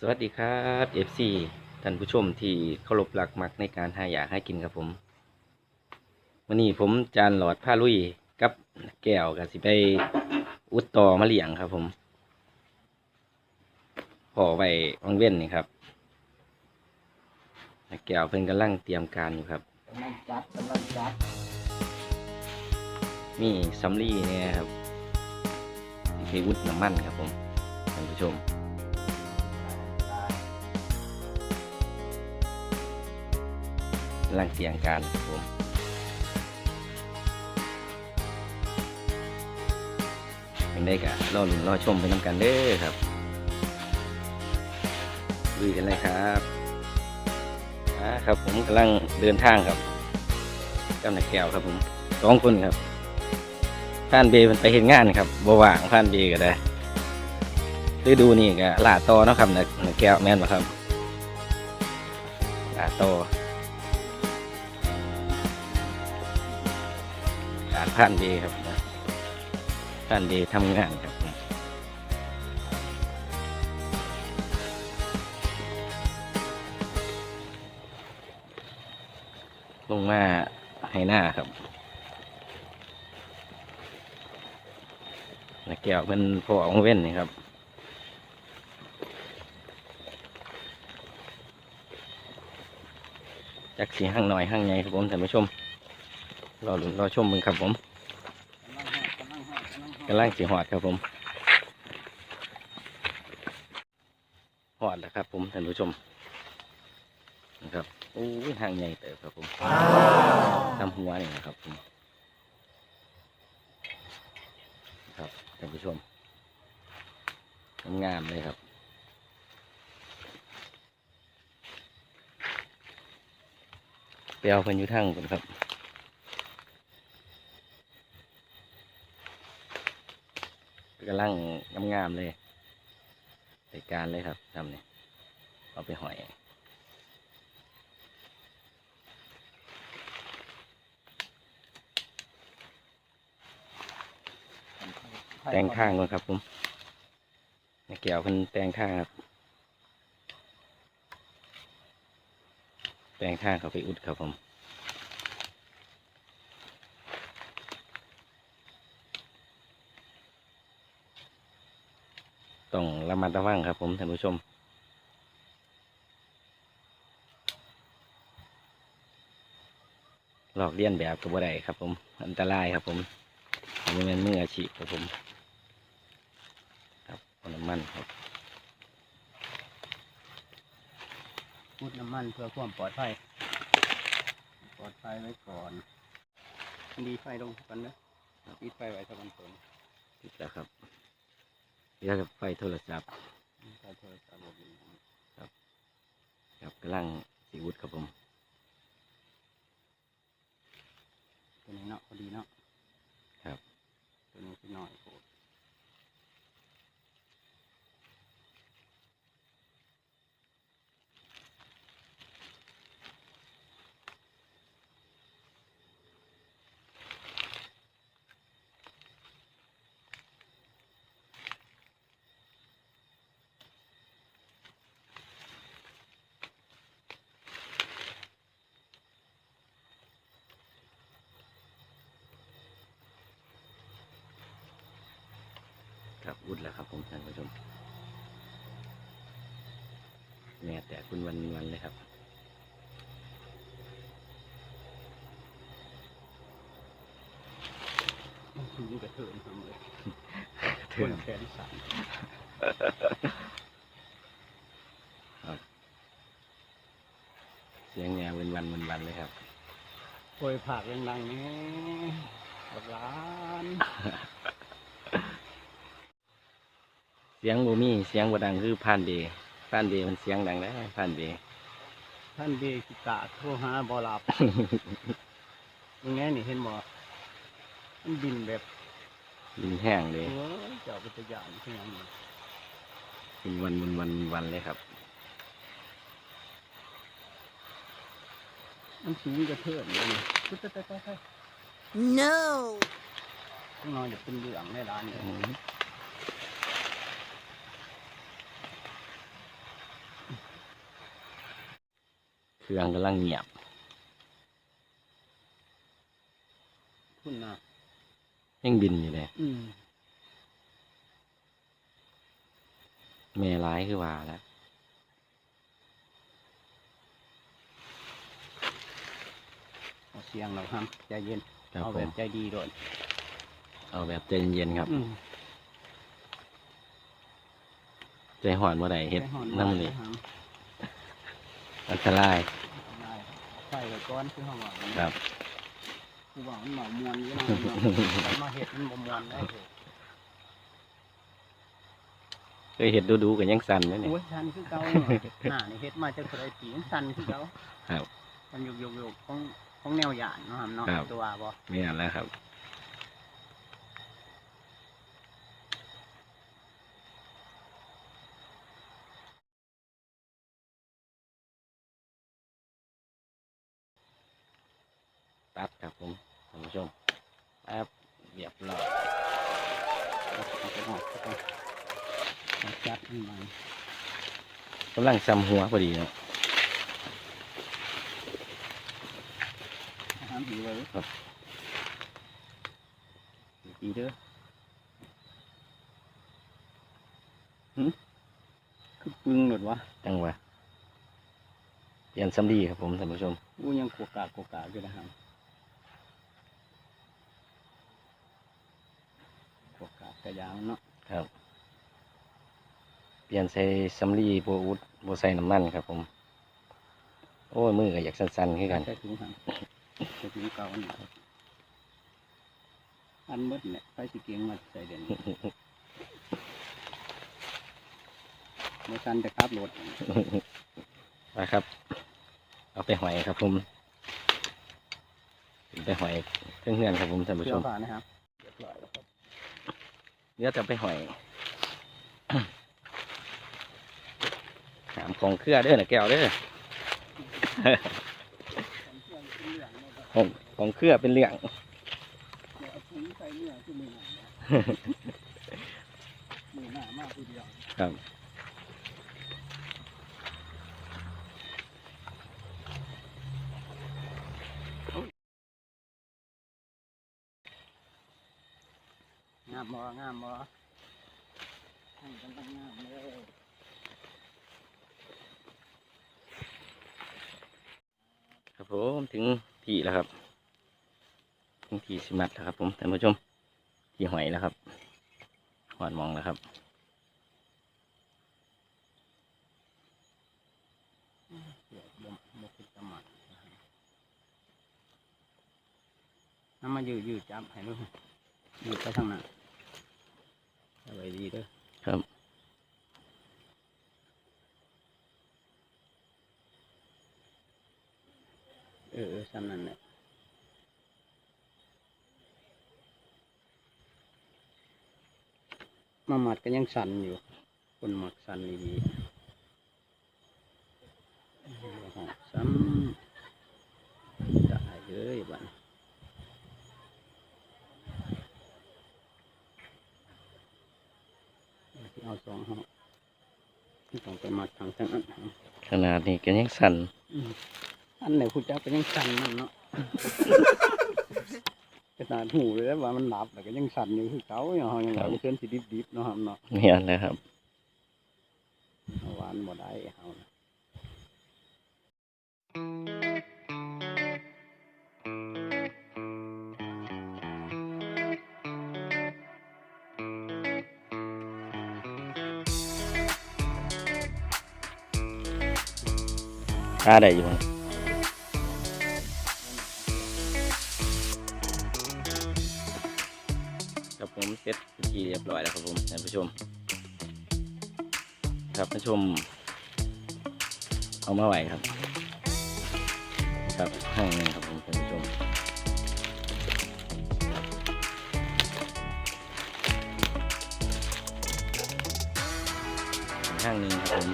สวัสดีครับ FC ท่านผู้ชมที่เคารพหลักมักในการหาอยากให้กินครับผมวันนี้ผมจานหลอดผ้าลุยกับแก้วกับสิไปอุดต่อมะเหลี่ยงครับผมพอไว้วังเว้นนี่ครับแก้วเพิ่นกำลังเตรียมการอยู่ครับกำลังจัดกำลังจัดมีซัมลี่เนี่ยครับสิไปอุดน้ำมันครับผมท่านผู้ชม กำลังเตรียมการครับผมยังได้กะรอลุ้นรอชมไปน้ำกันเด้อครับลุยกันเลยครับอ่าครับผมกำลังเดินทางครับเจ้าหน้าแก้วครับผมสองคนครับผ่านเบย์มันไปเห็นงานครับบว่างผ่านเบย์ก็ได้ฤดูนี่ก็ลาโตนะครับนะนักแก้วแม่นปะครับลาโต ผ่านดย์ครับนะผ่านดย์ทำงานครับลงมาให้หน้าครับนักแก้วเป็นพอของเว้นนี่ครับจากสีห้างหน่อยห้างใหญ่ครับผมท่านผู้ชมรอลุ้นรอชมมึงครับผม กำลังหอดกำลังหอดกำลังสีหอดครับผมหอดแล้วครับ ผมท่านผู้ชมนะครับโอ้ยห้างใหญ่เติบครับผมทำหัวนี่นะครับผมครับท่านผู้ชมงามเลยครับเปลวเพิ่นอยู่ทั้งคนครับ กำลังงามๆเลยใส่การเลยครับทำเนี่ยเอาไปหอยแตงข้างก่อนครับผมในแก้วเพิ่นแตงข้างครับ แตงข้างเขาไปอุดครับผม ต้องระมัดระวังครับผมท่านผู้ชม หลอกเลียนแบบกับบ่ได้ครับ ผม อันตรายครับ ผมอันนี้เป็นมืออาชีพครับผม ครับเอาน้ำมันครับมุดน้ำมันเพื่อความปลอดภัย ปลอดภัยไว้ก่อนดีไฟลงกันนะปิดไฟไว้สักวันฝนติดแล้วครับ เรียกไฟโทรศัพท์ไฟโทรศัพท์บอกอยู่ครับกำลังสีวุดครับผมตัวนี้เนาะพอดีเนาะครับตัวนี้คือน้อย โคตรครับวุดแล้วครับผมท่านผู้ชมแม่แต่คุณวันวันเลยครับมันกระเทินทำเลยเถื่อนแขนสั่นเสียงแนววันวันวันวันเลยครับโอยผักดังๆนี่บักหล้าน เสียงบูมี่เสียงบดังคือผ่านเดย์ผ่านเดย์มันเสียงดังได้ผ่านเดย์ท่านเบกิตาโทรหาบอลับยังไงนี่เห็นบ่มันบินแบบดินแห้งเลยโอ้ยเจ้าเป็นตะยานที่ยังนี่เป็นวันวันวันวันเลยครับ มันสูงกระเทินเลยนี่ปึ๊ดๆๆ No! ๆข้างนอกจะเป็นเหลืองในร้านเลย เครื่องกำลังเงียบคุณนะยังบินอยู่เลยอืมแม่ร้ายคือว่าแล้วเอาเสียงเราห้ามใจเย็นครับเอาผแบมบใจดีโดนเอาแบบใจเย็นๆครับอืมใจหอนเมื่อใดเฮ็ดใจฮ้อน้ำนี่ห้าม อันตรายได้ใส่ไว้ก้อนคือห้องว่าครับคือว่ามันเหมามวนอยู่นะมันมาเห็ดมันบ่มวนได้เลยเคยเห็ดดูๆกันยังสั่นเลยเนี่ยโอ้ยสันคือเก่าเนี่ยหน้านี่เฮ็ดมาจากไรปีมันสันคือเก่าครับมันยุกยุกยุกของของแนวหยานเนาะครับเนาะครับตัวบ่ไม่อ่านแล้วครับ ตัดครับผมท่านผู้ชมแป๊บเรียบร้อยเอาไปหอกเอาไปจัดให้มันกำลังซ้ำหัวพอดีนะห้ามดีไว้ครับดีเด้อหึคือปึงหนดวะจังวะเปลี่ยนซ้ำดีครับผมท่านผู้ชมอู้ยังกวกากกวกากอยู่นะครับกวกากก ระยางเนาะครับ เปลี่ยนใส่ซ้ำลีโบอุดโบใส่น้ำมันครับผม โอ้ยมือก็อยากสั้นๆคือกันใส่ถุงหันใส่ถุงเก่าอันนี้ครับอันหมดเนี่ยไปสิเกียงมาใส่เด่นเมื่อกันจะขับรถนะครับ เอาไปหอยครับผมไปหอยเครื่องเฮือนครับผมท่านผู้เสื้ชอมผ้านะครับเรียบร้อยแล้วครับ เดี๋ยวจะไปหอยถามของเครือเด้อนะแก้วเด้อของของเครือเป็นเหลืองครับ มบ่งามบ่ให้กันตั้งงามเลยครับผมถึงที่แล้วครับถึงที่สิมัดแล้วครับ ผมท่านผู้ชมที่หอยแล้วครับหอดมองแล้วครับเดี๋ยวบ่บ่คิดจะหมักน้ำมายืดยืดจับให้ดูยืดไปทางนั้นเอา ไว้ดีเด้อครับเออเออซ้ำนั่นแหละมาหมัดก็ยังสั่นอยู่ คนหมักสั่นดีๆหอกซ้ำได้เลยบ้าน เอาสองหอกต้องไปหมัดทางทางนั้นขนาดนี้ก็ยังสั่นอืมอันไหนคุณเจ้าก็ยังสั่นมันเนาะขนาดหูเลยแล้วว่ามันหลับแต่ก็ยังสั่นอยู่คือเขาอย่างเฮายังว่าเพื่อนสิดิบๆเนาะครับเนาะเนี่ยเลยครับเอาหวานบ่ได้เฮา ข้าได้อยู่ครับครับผมเสร็จเป็นที่เรียบร้อยแล้วครับผมท่านผู้ชม ครับท่านผู้ชม เอามาไหวครับ ครับห้างหนึงครับผมท่านผู้ชมห้างหนึ่งครับผม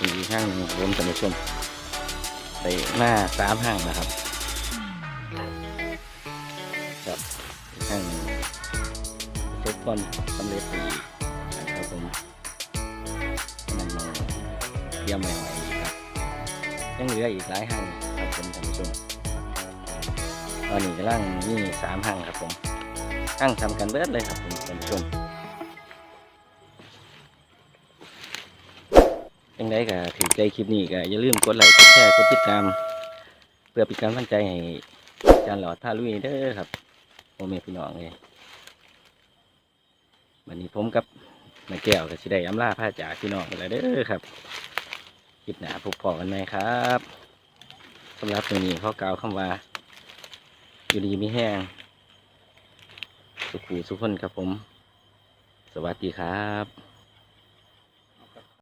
อีกห้างหนึ่งครับผมท่านผู้ชมไปหน้าสามห้างนะครับครับอีกห้างหนึ่งทุกคนสำเร็จไปอีนะครับผมนั่นมาเยี่ยมใหม่ๆอีกครับยังเหลืออีกหลายหั่งครับผมท่านผู้ชมตอนนี้กำลังมีสามหั่งครับผมหั่งทำกันเบิดเลยครับผมท่านผู้ชม ยังไงก็ถือใจคลิปนี้ก็อย่าลืมกดไลค์กดแชร์กดติดตาม เพื่อเป็นกำลังใจให้อาจารย์หลอดท่าลุยเด้อครับโอเมพี่น้องเลยวันนี้ผมกับนายแก้วก็สิได้อำลาพาจากพี่น้องกันแล้วเด้อครับคลิปหนาพบพอกันไหมครับสำหรับตัวนี้เขากล่าวคำว่า อยู่ดีมีแห้ง สุขูสุขคนครับผม สวัสดีครับ